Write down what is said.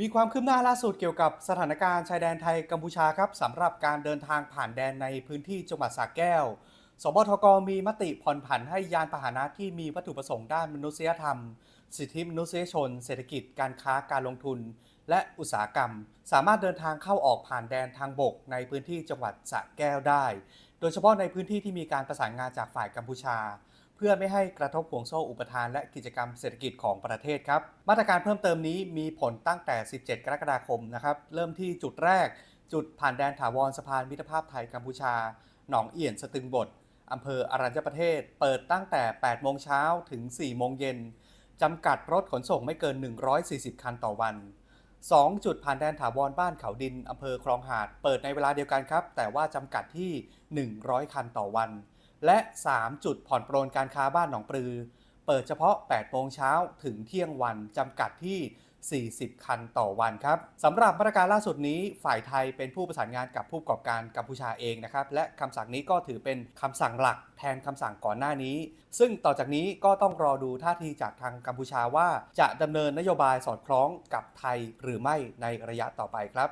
มีความคืบหน้าล่าสุดเกี่ยวกับสถานการณ์ชายแดนไทยกัมพูชาครับสำหรับการเดินทางผ่านแดนในพื้นที่จังหวัดสระแก้ว สบทกมีมติผ่อนผันให้ยานพาหนะที่มีวัตถุประสงค์ด้านมนุษยธรรม สิทธิมนุษยชน เศรษฐกิจการค้าการลงทุน และอุตสาหกรรม สามารถเดินทางเข้าออกผ่านแดนทางบกในพื้นที่จังหวัดสระแก้วได้ โดยเฉพาะในพื้นที่ที่มีการประสานงานจากฝ่ายกัมพูชา เพื่อไม่ให้กระทบห่วงโซ่อุปทานและกิจกรรมเศรษฐกิจของประเทศครับ มาตรการเพิ่มเติมนี้มีผลตั้งแต่ 17 กรกฎาคมนะครับ เริ่มที่จุดแรก จุดผ่านแดนถาวรสะพานมิตรภาพไทยกัมพูชา หนองเอี่ยนสตึงบดอำเภออรัญญประเทศ เปิดตั้งแต่ 8 โมงเช้าถึง 4 โมงเย็นจำกัดรถขนส่งไม่เกิน 140 คันต่อวัน 2 จุดผ่านแดนถาวรบ้านเขาดินอำเภอคลองหาด เปิดในเวลาเดียวกันครับ แต่ว่าจำกัดที่ 100 คันต่อวัน และ 3 จุดผ่อนปรนการค้าบ้านหนองปลือ เปิดเฉพาะ 8 โมงเช้าถึงเที่ยงวันจำกัดที่ 40 คันต่อวันครับสำหรับมาตรการล่าสุดนี้ ฝ่ายไทยเป็นผู้ประสานงานกับผู้ประกอบการกัมพูชาเองนะครับ และคำสั่งนี้ก็ถือเป็นคำสั่งหลักแทนคำสั่งก่อนหน้านี้ ซึ่งต่อจากนี้ก็ต้องรอดูท่าทีจากทางกัมพูชาว่า จะดำเนินนโยบายสอดคล้องกับไทยหรือไม่ในระยะต่อไปครับ